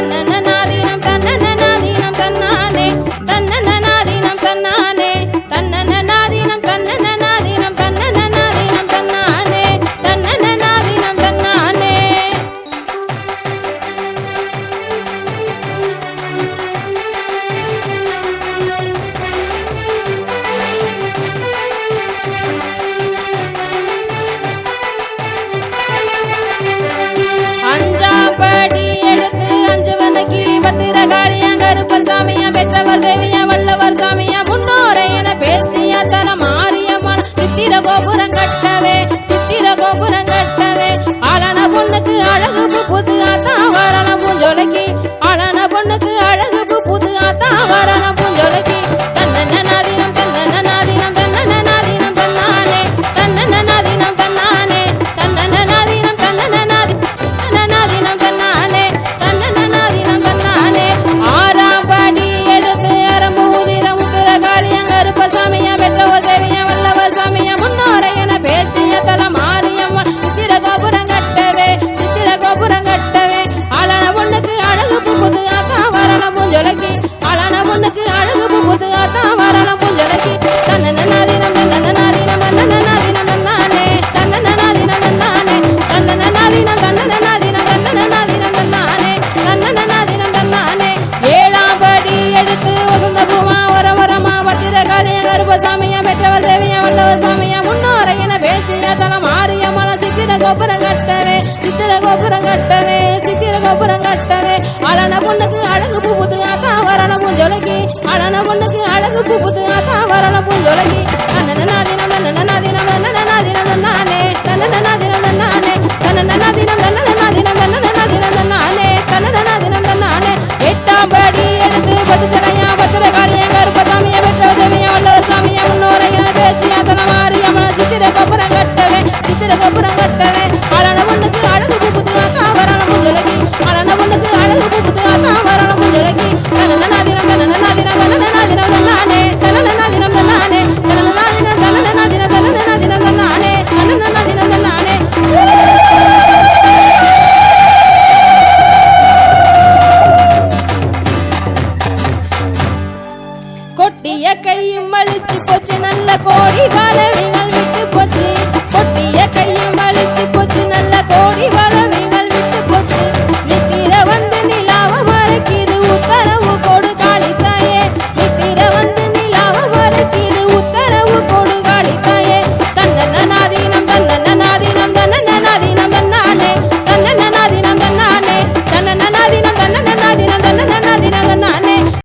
நாதீனம் தன்னன நாதீனம் கருப்பசாமிய பெற்றவர் தேவிய வல்லவர் சாமிய முன்னோரை என பேச்சிய தல மாறியம்மன் சித்திர கோபுரம் கட்டவே சித்திர கோபுரம் கட்டவே ஆளான பொண்ணுக்கு அழ அழகு புகுது ஆத்தா வரண பூஞ்சொலைக்கு தன்னனாதினம் தன்னனாதினம் தன்னனாதினம் தன்னானே தன்னனாதினம் தன்னானே தன்னனாதினம் தன்னனாதினம் நன்னானே தன்னானே தன்னனாதினம் தன்னானே ஏழாம் படி எடுத்து வசந்த பூமா வர வரமா பத்திரகாளிய கருப்பசாமியா பெற்றவர் தேவியா வல்லவர் சாமியா முன்னோரையின பேச்சு பேச்சிய ஆரிய மனசு சித்திர கோபுரம் கட்டவே சித்திர கோபுரம் கட்டவே சித்திர கோபுரம் கட்டவே. அழன பொண்ணுக்கு அழகு பூப்புத்து ஆத்தா வரண பூஞ்சொலைக்கு அழன பொண்ணுக்கு அழகு பூப்புத்து ஆத்தா வரண பூஞ்சொலைக்கு தன்னனாதினம் தன்னனாதினம் தன்னனாதினம் தன்னானே. தன்னனாதினம் தன்னானே. தன்னனாதினம் தன்னனாதினம் தன்னனாதினம் தன்னானே. தன்னனாதினம் தன்னானே. எட்டாம் படி கட்டிய கையும் அழிச்சு போச்சு நல்ல கோடி வாழ